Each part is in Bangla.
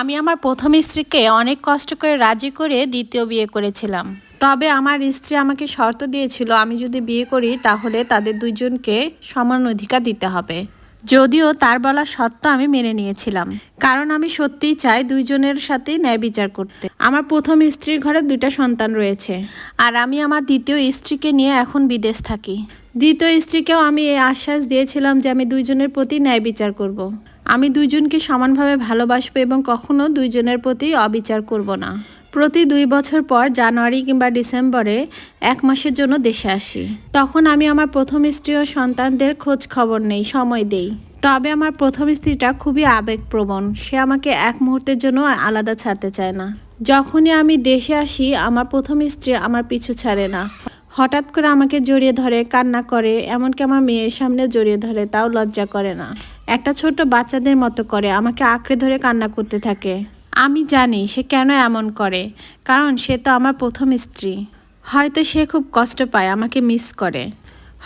আমি আমার প্রথম স্ত্রীকে অনেক কষ্ট করে রাজি করে দ্বিতীয় বিয়ে করেছিলাম। তবে আমার স্ত্রী আমাকে শর্ত দিয়েছিল, আমি যদি বিয়ে করি তাহলে তাদের দুইজনকে সমান অধিকার দিতে হবে। যদিও তার বলা সত্ত্বেও আমি মেনে নিয়েছিলাম। কারণ আমি সত্যিই চাই দুইজনের সাথে ন্যায় বিচার করতে। আমার প্রথম স্ত্রীর ঘরে দুইটা সন্তান রয়েছে। আর আমি আমার দ্বিতীয় স্ত্রীকে নিয়ে এখন বিদেশ থাকি। দ্বিতীয় স্ত্রীকেও আমি এই আশ্বাস দিয়েছিলাম যে আমি দুইজনের প্রতি ন্যায় বিচার করব। আমি দুইজনকে সমানভাবে ভালোবাসবো এবং কখনো দুইজনের প্রতি অবিচার করব না। প্রতি দুই বছর পর জানুয়ারি কিংবা ডিসেম্বরে এক মাসের জন্য দেশে আসি। তখন আমি আমার প্রথম স্ত্রী ও সন্তানদের খোঁজ খবর নেই, সময় দেই। তবে আমার প্রথম স্ত্রীটা খুবই আবেগপ্রবণ। সে আমাকে এক মুহূর্তের জন্য আলাদা ছাড়তে চায় না। যখনই আমি দেশে আসি, আমার প্রথম স্ত্রী আমার পিছু ছাড়ে না। হঠাৎ করে আমাকে জড়িয়ে ধরে, কান্না করে, এমনকি আমার মেয়ের সামনে জড়িয়ে ধরে, তাও লজ্জা করে না। একটা ছোট বাচ্চাদের মতো করে, আমাকে আঁকড়ে ধরে কান্না করতে থাকে। আমি জানি সে কেন এমন করে, কারণ সে তো আমার প্রথম স্ত্রী। হয়তো সে খুব কষ্ট পায়, আমাকে মিস করে।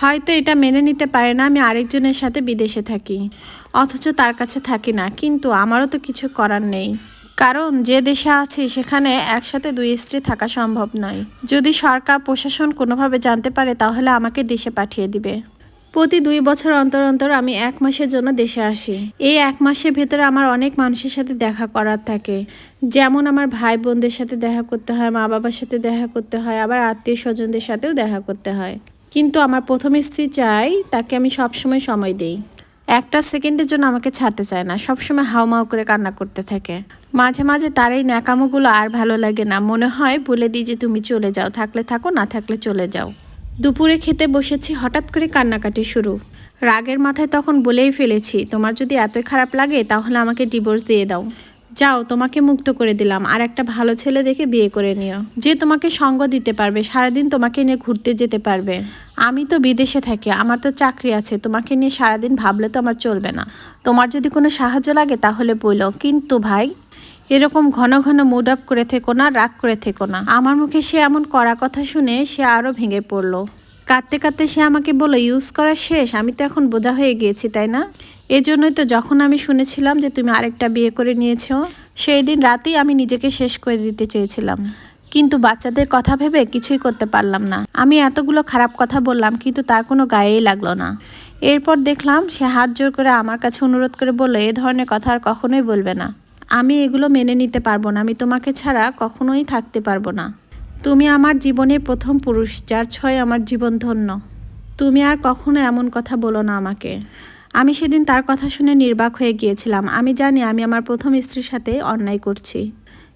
হয়তো এটা মেনে নিতে পারে না আমি আরেকজনের সাথে বিদেশে থাকি। অথচ তার কাছে থাকি না, কিন্তু আমারও তো কিছু করার নেই। কারণ যে দেশে আছি, সেখানে একসাথে দুই স্ত্রী থাকা সম্ভব নয়। যদি সরকার, প্রশাসন কোনোভাবে জানতে পারে, তাহলে আমাকে দেশে পাঠিয়ে দিবে। প্রতি দুই বছর অন্তর অন্তর আমি এক মাসের জন্য দেশে আসি। এই এক মাসের ভেতরে আমার অনেক মানুষের সাথে দেখা করার থাকে। যেমন আমার ভাই বোনদের সাথে দেখা করতে হয় মা বাবার সাথে দেখা করতে হয়, আবার আত্মীয় স্বজনদের সাথেও দেখা করতে হয়। কিন্তু আমার প্রথম স্ত্রী চাই, তাকে আমি সবসময় সময় দেই। একটা সেকেন্ডের জন্য আমাকে ছাড়তে চায় না, সবসময় হাউমাউ করে কান্না করতে থাকে। মাঝে মাঝে তার এই ন্যাকামোগুলো আর ভালো লাগে না। মনে হয় বলে দিই যে তুমি চলে যাও, থাকলে থাকো, না থাকলে চলে যাও। দুপুরে খেতে বসেছি, হঠাৎ করে কান্নাকাটি শুরু। রাগের মাথায় তখন বলেই ফেলেছি, তোমার যদি এতই খারাপ লাগে, তাহলে আমাকে ডিভোর্স দিয়ে দাও। যাও, তোমাকে মুক্ত করে দিলাম, আর একটা ভালো ছেলে দেখে বিয়ে করে নিও। যে তোমাকে সঙ্গ দিতে পারবে, সারাদিন তোমাকে নিয়ে ঘুরতে যেতে পারবে। আমি তো বিদেশে থাকি, আমার তো চাকরি আছে, তোমাকে নিয়ে সারাদিন ভাবলে তো আমার চলবে না। তোমার যদি কোনো সাহায্য লাগে, তাহলে বলল কিন্তু ভাই এরকম ঘন ঘন মুড আপ করে থেকো না, রাগ করে থেকো না। আমার মুখে সে এমন করা কথা শুনে সে আরও ভেঙে পড়ল। কাঁদতে কাঁদতে সে আমাকে বলল ইউজ করা শেষ, আমি তো এখন বোঝা হয়ে গিয়েছি, তাই না? এজন্যই তো যখন আমি শুনেছিলাম যে তুমি আরেকটা বিয়ে করে নিয়েছো, সেই দিন রাতেই আমি নিজেকে শেষ করে দিতে চেয়েছিলাম। কিন্তু বাচ্চাদের কথা ভেবে কিছুই করতে পারলাম না। আমি এতগুলো খারাপ কথা বললাম, কিন্তু তার কোনো গায়েই লাগল না। এরপর দেখলাম সে হাত জোর করে আমার কাছে অনুরোধ করে বলল, এ ধরনের কথা আর কখনোই বলবে না। আমি এগুলো মেনে নিতে পারব না, আমি তোমাকে ছাড়া কখনোই থাকতে পারব না। তুমি আমার জীবনের প্রথম পুরুষ, যার ছয় আমার জীবন ধন্য। তুমি আর কখনো এমন কথা বলো না আমাকে। আমি সেদিন তার কথা শুনে নির্বাক হয়ে গিয়েছিলাম। আমি জানি আমি আমার প্রথম স্ত্রীর সাথে অন্যায় করছি।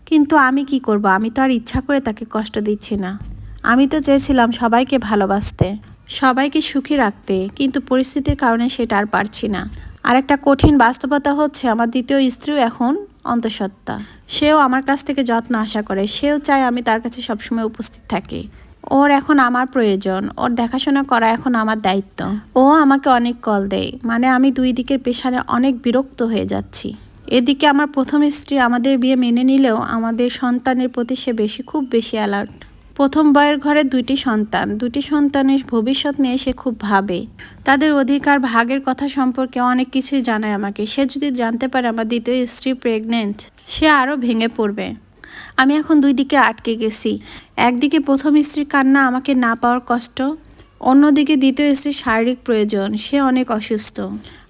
কিন্তু আমি কি করব? আমি তো আর ইচ্ছা করে তাকে কষ্ট দিচ্ছি না। আমি তো চেয়েছিলাম সবাইকে ভালোবাসতে, সবাইকে সুখী রাখতে, কিন্তু পরিস্থিতির কারণে সেটা আর পারছি না। আর একটা কঠিন বাস্তবতা হচ্ছে আমার দ্বিতীয় স্ত্রীও এখন অন্তঃসত্ত্বা। সেও আমার কাছ থেকে যত্ন আশা করে। সেও চায় আমি তার কাছে সবসময় উপস্থিত থাকি। ওর এখন আমার প্রয়োজন। ওর দেখাশোনা করা এখন আমার দায়িত্ব। ও আমাকে অনেক কল দেয়। মানে আমি দুই দিকের পেশারে অনেক বিরক্ত হয়ে যাচ্ছি। এদিকে আমার প্রথম স্ত্রী আমাদের বিয়ে মেনে নিলেও আমাদের সন্তানের প্রতি সে বেশি, খুব বেশি অ্যালার্ট প্রথম বয়ের ঘরে দুইটি সন্তান। দুটি সন্তানের ভবিষ্যৎ নিয়ে সে খুব ভাবে। তাদের অধিকার, ভাগের কথা সম্পর্কে অনেক কিছুই জানায় আমাকে। সে যদি জানতে পারে আমার দ্বিতীয় স্ত্রী প্রেগনেন্ট সে আরও ভেঙে পড়বে। আমি এখন দুই দিকে আটকে গেছি। একদিকে প্রথম স্ত্রীর কান্না আমাকে না পাওয়ার কষ্ট, অন্যদিকে দ্বিতীয় স্ত্রীর শারীরিক প্রয়োজন, সে অনেক অসুস্থ।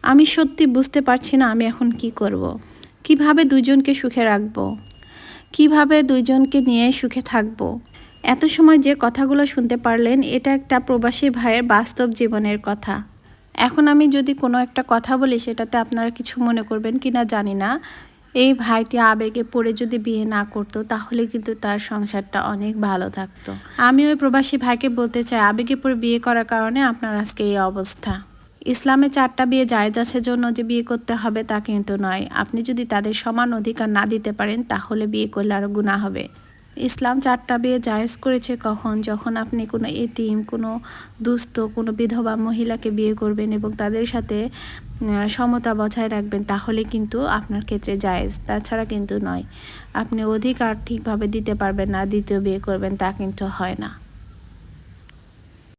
আমি সত্যি বুঝতে পারছি না আমি এখন কি করব। কীভাবে দুজনকে সুখে রাখব? কীভাবে দুইজনকে নিয়ে সুখে থাকব? এত সময় যে কথাগুলো শুনতে পারলেন, এটা একটা প্রবাসী ভাইয়ের বাস্তব জীবনের কথা। এখন আমি যদি কোনো একটা কথা বলি, সেটাতে আপনারা কিছু মনে করবেন কি না জানি না। এই ভাইটি আবেগে পড়ে যদি বিয়ে না করতো, তাহলে কিন্তু তার সংসারটা অনেক ভালো থাকতো। আমি ওই প্রবাসী ভাইকে বলতে চাই, আবেগে পড়ে বিয়ে করার কারণে আপনার আজকে এই অবস্থা। ইসলামে চারটা বিয়ে জায়েজ আছে জন্য যে বিয়ে করতে হবে তা কিন্তু নয়। আপনি যদি তাদের সমান অধিকার না দিতে পারেন, তাহলে বিয়ে করলে আরও গুণা হবে। ইসলাম চারটা বিয়ে জায়েজ করেছে কখন? যখন আপনি কোনো এতিম, কোনো দুস্থ, কোনো বিধবা মহিলাকে বিয়ে করবেন এবং তাদের সাথে সমতা বজায় রাখবেন, তাহলে কিন্তু আপনার ক্ষেত্রে জায়েজ। তাছাড়া কিন্তু নয়। আপনি অধিকার ঠিকভাবে দিতে পারবেন না, দ্বিতীয় বিয়ে করবেন, তা কিন্তু হয় না।